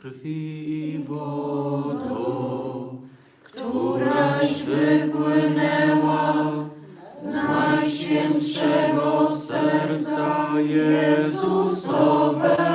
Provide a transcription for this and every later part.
krwi i wodą, któraś wypłynęła z najświętszego serca Jezusowego,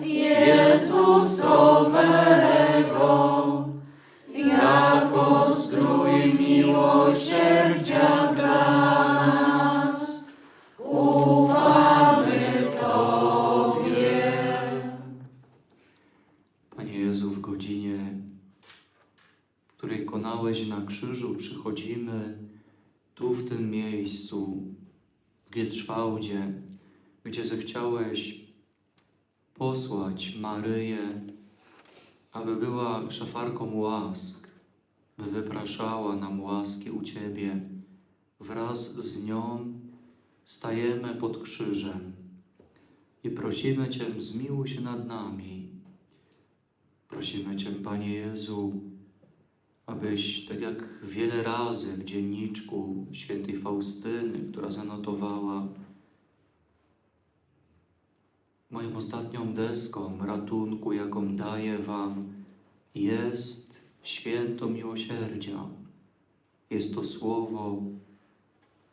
Jezusowego, jako zdrój miłosierdzia dla nas. Ufamy Tobie. Panie Jezu, w godzinie, w której konałeś na krzyżu, przychodzimy tu, w tym miejscu, w Gietrzwałdzie, gdzie zechciałeś posłać Maryję, aby była szafarką łask, by wypraszała nam łaski u Ciebie. Wraz z nią stajemy pod krzyżem i prosimy Cię, zmiłuj się nad nami. Prosimy Cię, Panie Jezu, abyś, tak jak wiele razy w dzienniczku świętej Faustyny, która zanotowała moją ostatnią deską ratunku, jaką daję Wam, jest święto miłosierdzia. Jest to słowo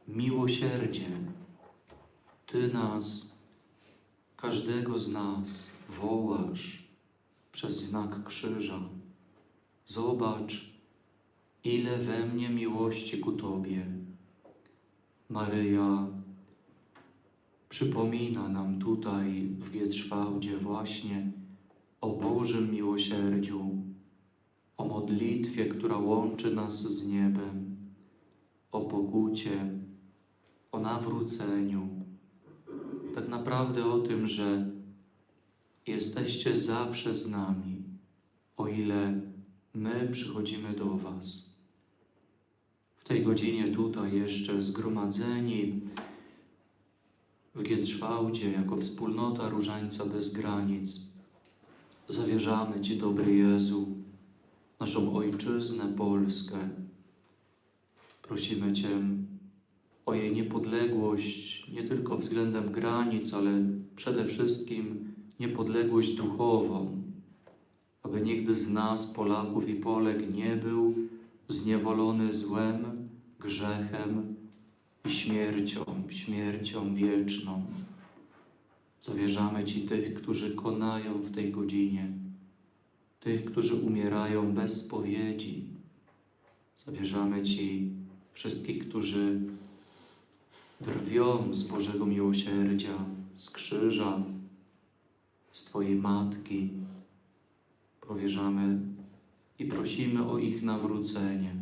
miłosierdzie. Ty nas, każdego z nas wołasz przez znak krzyża. Zobacz, ile we mnie miłości ku Tobie. Maryja przypomina nam tutaj w Gietrzwałdzie właśnie o Bożym miłosierdziu, o modlitwie, która łączy nas z niebem, o pokucie, o nawróceniu. Tak naprawdę o tym, że jesteście zawsze z nami, o ile my przychodzimy do Was. W tej godzinie tutaj jeszcze zgromadzeni w Gietrzwałdzie jako wspólnota Różańca bez granic zawierzamy Ci, dobry Jezu, naszą Ojczyznę Polskę. Prosimy Cię o jej niepodległość nie tylko względem granic, ale przede wszystkim niepodległość duchową, aby nikt z nas, Polaków i Polek, nie był zniewolony złem, grzechem śmiercią, śmiercią wieczną. Zawierzamy Ci tych, którzy konają w tej godzinie, tych, którzy umierają bez spowiedzi. Zawierzamy Ci wszystkich, którzy drwią z Bożego miłosierdzia, z krzyża, z Twojej matki. Powierzamy i prosimy o ich nawrócenie.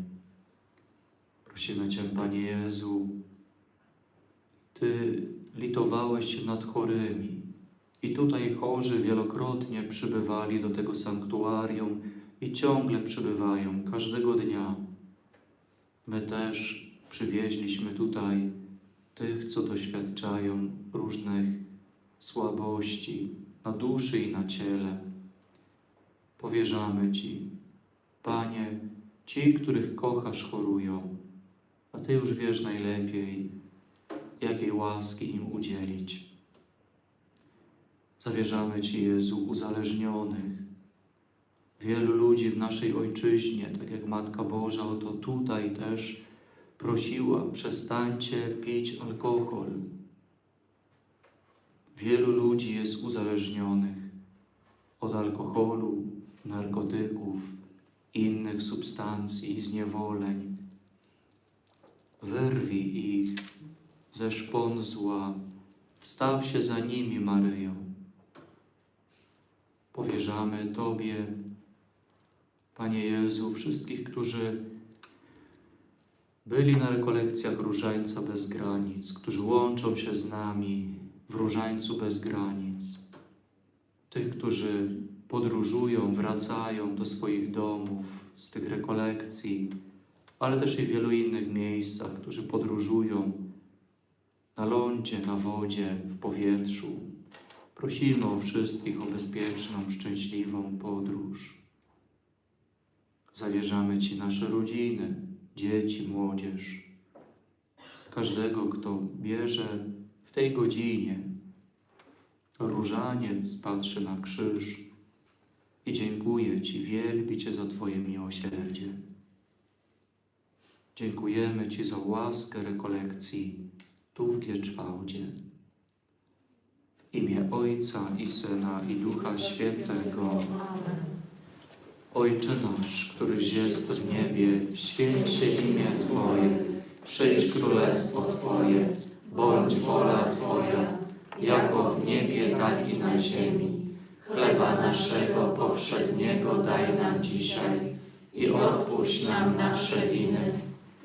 Prosimy Cię, Panie Jezu, Ty litowałeś się nad chorymi i tutaj chorzy wielokrotnie przybywali do tego sanktuarium i ciągle przybywają każdego dnia. My też przywieźliśmy tutaj tych, co doświadczają różnych słabości na duszy i na ciele. Powierzamy Ci, Panie, ci, których kochasz, chorują, a Ty już wiesz najlepiej, jakiej łaski im udzielić. Zawierzamy Ci, Jezu, uzależnionych. Wielu ludzi w naszej ojczyźnie, tak jak Matka Boża, oto tutaj też prosiła, przestańcie pić alkohol. Wielu ludzi jest uzależnionych od alkoholu, narkotyków, innych substancji, zniewoleń. Wyrwij ich ze szpon zła. Wstaw się za nimi, Maryjo. Powierzamy Tobie, Panie Jezu, wszystkich, którzy byli na rekolekcjach Różańca bez granic, którzy łączą się z nami w Różańcu bez granic. Tych, którzy podróżują, wracają do swoich domów z tych rekolekcji, ale też i w wielu innych miejscach, którzy podróżują na lądzie, na wodzie, w powietrzu. Prosimy o wszystkich o bezpieczną, szczęśliwą podróż. Zawierzamy Ci nasze rodziny, dzieci, młodzież, każdego, kto bierze w tej godzinie różaniec, patrzy na krzyż i dziękuję Ci, wielbi Cię za Twoje miłosierdzie. Dziękujemy Ci za łaskę rekolekcji tu w Gieczwałdzie. W imię Ojca i Syna i Ducha Świętego. Ojcze nasz, któryś jest w niebie, święć się imię Twoje, przyjdź królestwo Twoje, bądź wola Twoja, jako w niebie, tak i na ziemi. Chleba naszego powszedniego daj nam dzisiaj i odpuść nam nasze winy,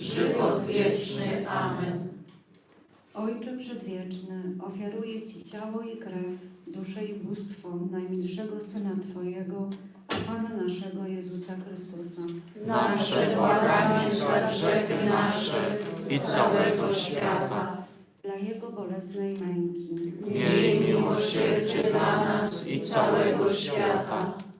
żywot wieczny. Amen. Ojcze Przedwieczny, ofiaruję Ci ciało i krew, duszę i bóstwo najmilszego Syna Twojego, a Pana naszego Jezusa Chrystusa, Na przebłaganie za grzechy nasze i całego świata. dla Jego bolesnej męki, Miej miłosierdzie dla nas i całego świata.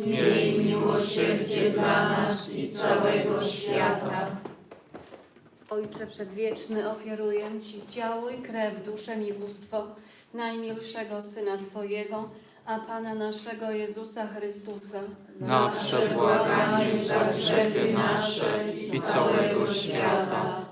Miej miłosierdzie dla nas i całego świata. Ojcze Przedwieczny, ofiaruję Ci ciało i krew, duszę i bóstwo najmilszego Syna Twojego, a Pana naszego Jezusa Chrystusa, Na przebłaganie za grzechy nasze i całego świata.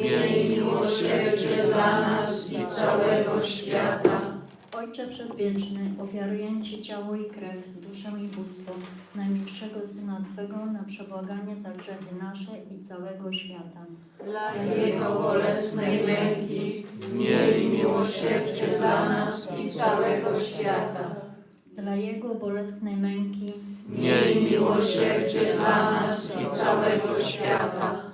Miej miłosierdzie dla nas i całego świata. Ojcze Przedwieczny, ofiaruję Ci ciało i krew, duszę i bóstwo najmilszego Syna Twego na przebłaganie za grzechy nasze i całego świata. dla Jego bolesnej męki, Miej miłosierdzie dla nas i całego świata. Dla Jego bolesnej męki, Miej miłosierdzie dla nas i całego świata.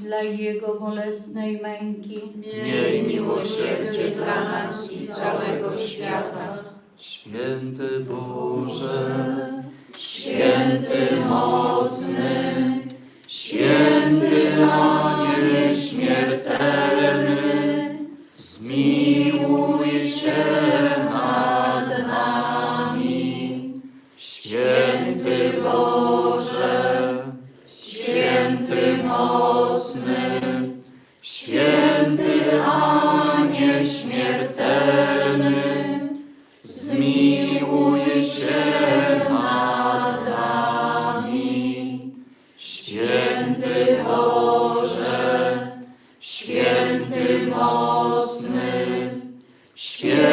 Dla Jego bolesnej męki, Miej miłosierdzie dla nas i całego świata. Święty Boże, święty mocny, święty święty mocny, święty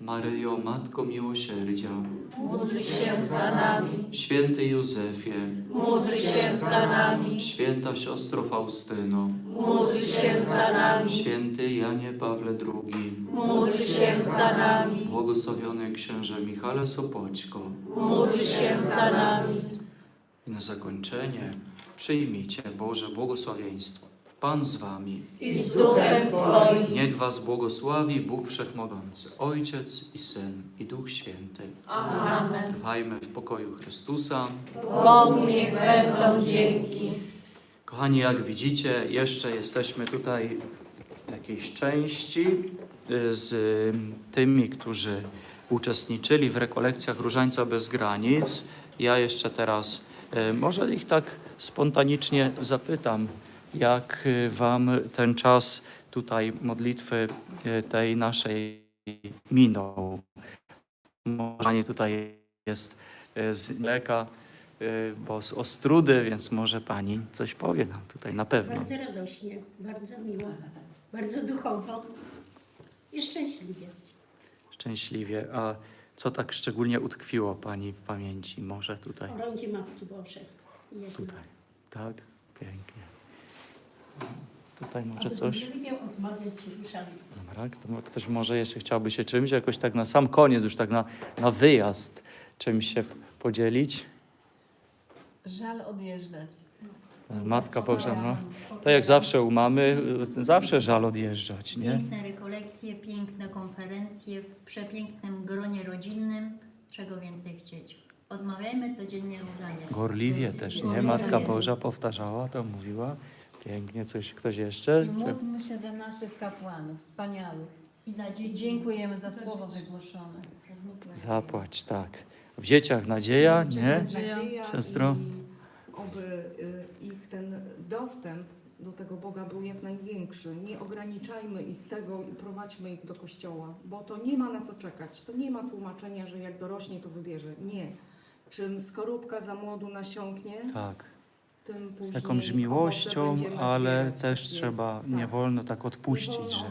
Maryjo, Matko Miłosierdzia, Módl się za nami, Święty Józefie, módl się za nami, Święta Siostro Faustyno, módl się za nami, Święty Janie Pawle II, módl się za nami, błogosławiony księże Michale Sopoćko. módl się za nami. I na zakończenie przyjmijcie Boże błogosławieństwo. Pan z wami. I z duchem Twoim. Niech was błogosławi Bóg Wszechmogący, Ojciec i Syn i Duch Święty. Amen. Trwajmy w pokoju Chrystusa. Bogu niech będą dzięki. Kochani, jak widzicie, jeszcze jesteśmy tutaj w jakiejś części y, z tymi, którzy uczestniczyli w rekolekcjach Różańca bez granic. Ja jeszcze teraz y, może ich tak spontanicznie zapytam, jak y, wam ten czas tutaj modlitwy y, tej naszej minął. Może Pani tutaj jest y, z mleka, bo z Ostrudy, więc może Pani coś powie nam tutaj na pewno. Bardzo radośnie, bardzo miło, bardzo duchowo i szczęśliwie. Szczęśliwie. A co tak szczególnie utkwiło Pani w pamięci? Może tutaj, Orędzie Matki Bożej. Tutaj. Tak? Pięknie. Tutaj może coś? Dobra, to ktoś może jeszcze chciałby się czymś, jakoś tak na sam koniec, już tak na, na wyjazd, czymś się podzielić? Żal odjeżdżać. Matka Boża, no. To jak zawsze u mamy, y, zawsze żal odjeżdżać, nie? Piękne rekolekcje, piękne konferencje w przepięknym gronie rodzinnym. Czego więcej chcieć? Odmawiajmy codziennie różaniec. Gorliwie też, nie? Matka Boża powtarzała, to mówiła. Pięknie, coś ktoś jeszcze? I módlmy się za naszych kapłanów, wspaniałych. I za dzieci. dziękujemy za słowo wygłoszone. Zapłać, tak. W dzieciach nadzieja, nie? Nadzieja Siostro? i oby y, ich ten dostęp do tego Boga był jak największy. Nie ograniczajmy ich tego i prowadźmy ich do kościoła, bo to nie ma na to czekać. To nie ma tłumaczenia, że jak dorośnie, to wybierze. Nie. Czym skorupka za młodu nasiąknie, Tak. Z jakąś miłością, ale też trzeba, nie tak. wolno tak Nie odpuścić, że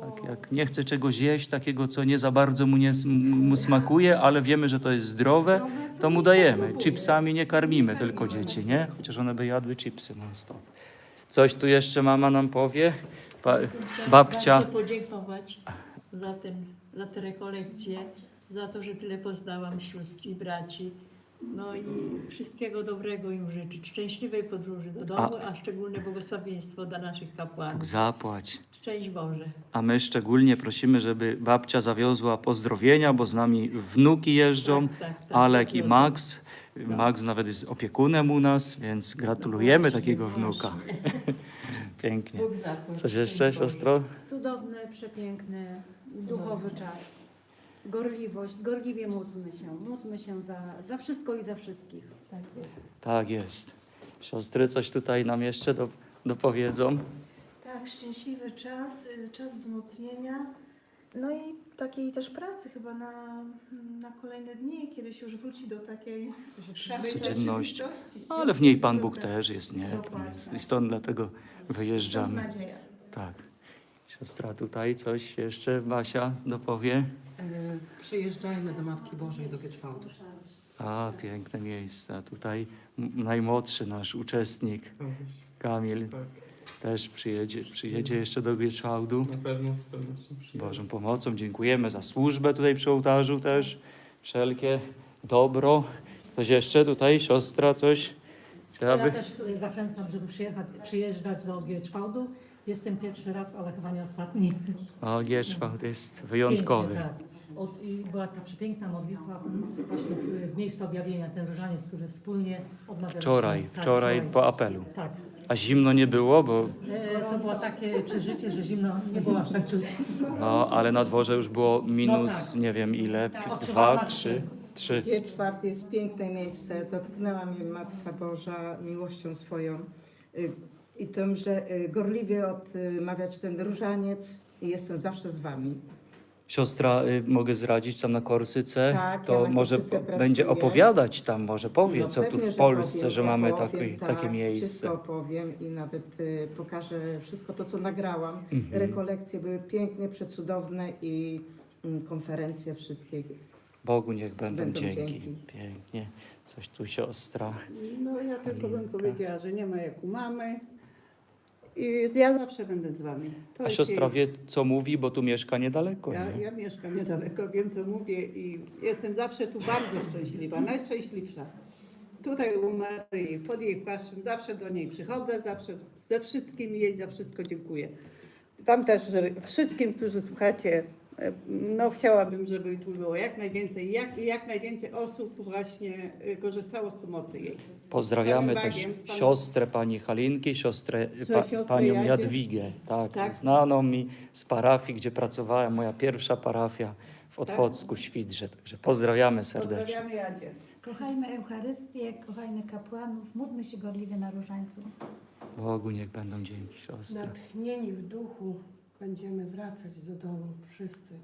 tak, jak nie chce czegoś jeść, takiego, co nie za bardzo mu, nie, mu smakuje, ale wiemy, że to jest zdrowe, to mu dajemy. Chipsami nie karmimy tylko dzieci, nie? Chociaż one by jadły chipsy non stop. Coś tu jeszcze mama nam powie? Pa, babcia. Bardzo podziękować za, ten, za te rekolekcje, za to, że tyle poznałam sióstr i braci. No i wszystkiego dobrego im życzyć. Szczęśliwej podróży do domu, a, szczególne błogosławieństwo dla naszych Bóg kapłanów. zapłać. Szczęść Boże. A my szczególnie prosimy, żeby babcia zawiozła pozdrowienia, bo z nami wnuki jeżdżą, Tak, tak, tak, Alek i. Max. Max nawet jest opiekunem u nas, więc gratulujemy takiego wnuka. Pięknie. Bóg zapłać. Coś jeszcze, siostro? Cudowny, przepiękny, duchowy czas. Gorliwość, gorliwie módlmy się. Módlmy się za, za wszystko i za wszystkich. Tak jest. Tak jest. Siostry coś tutaj nam jeszcze do, dopowiedzą? Tak, szczęśliwy czas, y, czas wzmocnienia. No i takiej też pracy chyba na, na kolejne dni, kiedy się już wróci do takiej szarej Codzienności. Ale w niej Pan. Bóg też jest, nie? I stąd dlatego wyjeżdżamy. nadzieja. Tak. Siostra tutaj coś jeszcze, Basia, dopowie? Przyjeżdżajmy do Matki Bożej do Gieczwałdu. A, piękne miejsca. Tutaj najmłodszy nasz uczestnik, Kamil, też przyjedzie, przyjedzie jeszcze do Gieczwałdu. Na pewno z pewnością Z Bożą pomocą dziękujemy za służbę tutaj przy ołtarzu też. Wszelkie dobro. Coś jeszcze tutaj, siostra, coś chciałaby? Ja też zachęcam, żeby przyjechać, przyjeżdżać do Gieczwałdu. Jestem pierwszy raz, ale chyba nie ostatni. O, Gieczwałd jest wyjątkowy. Pięknie, tak. Od, I była ta przepiękna modlitwa właśnie w- w miejscu objawienia, ten różaniec, który wspólnie odmawialiśmy. Wczoraj, Tak, wczoraj po apelu. Tak. A zimno nie było, bo E, to było takie przeżycie, że zimno nie było aż tak czuć. no, ale na dworze już było minus No tak. nie wiem ile, Tak, pi- odczuwałam dwa, trzy, trzy. G czwarty jest piękne miejsce. Dotknęła mnie Matka Boża miłością swoją y, i tym, że y, gorliwie odmawiać ten różaniec i jestem zawsze z Wami. Siostra, y, mogę zradzić tam na Korsyce, Tak, to ja na może Korsyce po- pracuję. będzie opowiadać tam, może powie, No co tu pewnie, w że Polsce, powiem, że mamy takie, tak, takie miejsce. Wszystko opowiem i nawet y, pokażę wszystko to, co nagrałam. Mhm. Rekolekcje były pięknie, przecudowne i mm, konferencje wszystkie. Bogu niech będą, Będą dzięki. dzięki. Pięknie. Coś tu siostra. No ja tylko bym powiedziała, że nie ma jak u mamy. I ja zawsze będę z wami. To A jest siostra jej- wie, co mówi, bo tu mieszka niedaleko, Ja, nie? ja mieszkam niedaleko, wiem co mówię i jestem zawsze tu bardzo szczęśliwa, najszczęśliwsza. Tutaj u Maryi, pod jej płaszczem, zawsze do niej przychodzę, zawsze ze wszystkim jej za wszystko dziękuję. Wam też, że wszystkim, którzy słuchacie, no chciałabym, żeby tu było jak najwięcej, jak, i jak najwięcej osób właśnie e, korzystało z pomocy jej. Pozdrawiamy Panem też Bagiem, z Panem- siostrę pani Halinki, siostrę, pa, siostrę panią Jadzie? Jadwigę, tak, Tak. znaną mi z parafii, gdzie pracowałem, moja pierwsza parafia w Tak. Otwocku, Świdrze, także pozdrawiamy serdecznie. Pozdrawiamy Jadzie. Kochajmy Eucharystię, kochajmy kapłanów, módlmy się gorliwie na różańcu. Bogu niech będą dzięki, siostry. Natchnieni w duchu będziemy wracać do domu wszyscy.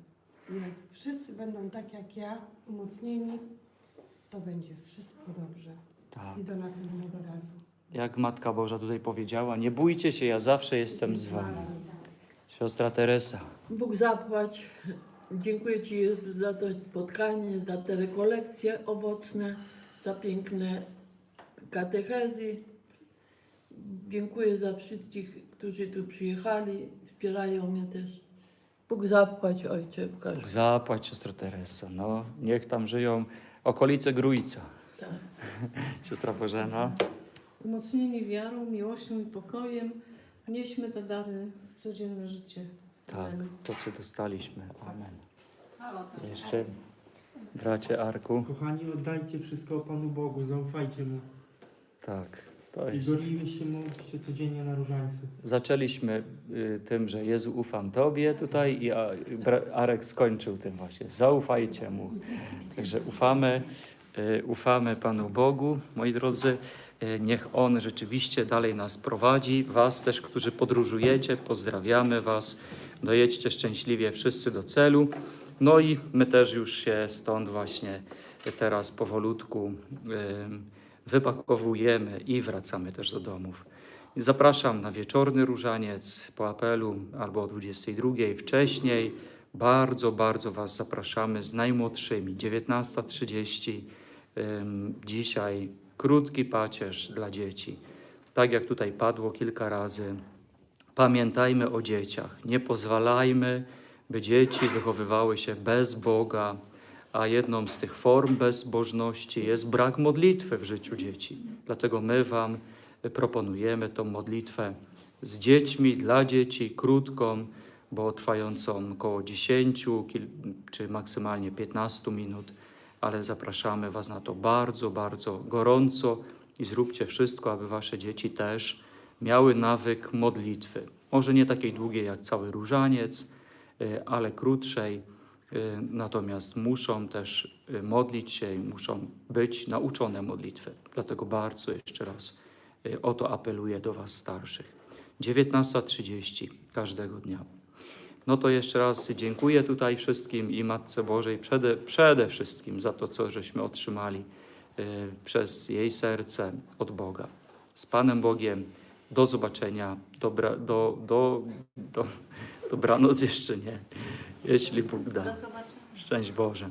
I jak wszyscy będą tak jak ja, umocnieni, to będzie wszystko dobrze. Tak. I do następnego razu. Jak Matka Boża tutaj powiedziała, nie bójcie się, ja zawsze jestem z wami. Siostra Teresa. Bóg zapłać. Dziękuję Ci Jezu, za to spotkanie, za te rekolekcje owocne, za piękne katechezy. Dziękuję za wszystkich, którzy tu przyjechali, wspierają mnie też. Bóg zapłać, Ojcze, w każdym. Bóg zapłać, siostra Teresa. No, niech tam żyją okolice Grójca. Tak. Siostra Bożena. Umocnieni wiarą, miłością i pokojem, nieśmy te dary w codzienne życie. Tak, to co dostaliśmy. Amen. Jeszcze bracie Arku. Kochani, oddajcie wszystko Panu Bogu, zaufajcie Mu. Tak, to I jest. się módlcie codziennie na różańcu. Zaczęliśmy y, tym, że Jezu ufam Tobie tutaj i A- Bra- Arek skończył tym właśnie. Zaufajcie Mu. Także ufamy, y, ufamy Panu Bogu, moi drodzy. Y, Niech On rzeczywiście dalej nas prowadzi. Was też, którzy podróżujecie, pozdrawiamy Was. Dojedźcie szczęśliwie wszyscy do celu. No i my też już się stąd właśnie teraz powolutku y, wypakowujemy i wracamy też do domów. Zapraszam na wieczorny różaniec po apelu albo o 22 wcześniej. Bardzo, bardzo Was zapraszamy z najmłodszymi. 19.30 ym, dzisiaj krótki pacierz dla dzieci. Tak jak tutaj padło kilka razy, pamiętajmy o dzieciach. Nie pozwalajmy, by dzieci wychowywały się bez Boga, a jedną z tych form bezbożności jest brak modlitwy w życiu dzieci. Dlatego my Wam proponujemy tą modlitwę z dziećmi, dla dzieci, krótką, bo trwającą około 10 kil- czy maksymalnie 15 minut, ale zapraszamy Was na to bardzo, bardzo gorąco i zróbcie wszystko, aby Wasze dzieci też miały nawyk modlitwy. Może nie takiej długiej jak cały różaniec, y, ale krótszej. Y, Natomiast muszą też y, modlić się i muszą być nauczone modlitwy. Dlatego bardzo jeszcze raz y, o to apeluję do Was starszych. 19.30 każdego dnia. No to jeszcze raz dziękuję tutaj wszystkim i Matce Bożej przede, przede wszystkim za to, co żeśmy otrzymali przez jej serce od Boga. Z Panem Bogiem. Do zobaczenia. Dobra, do, do, do, dobranoc jeszcze nie, jeśli Bóg da. Szczęść Boże.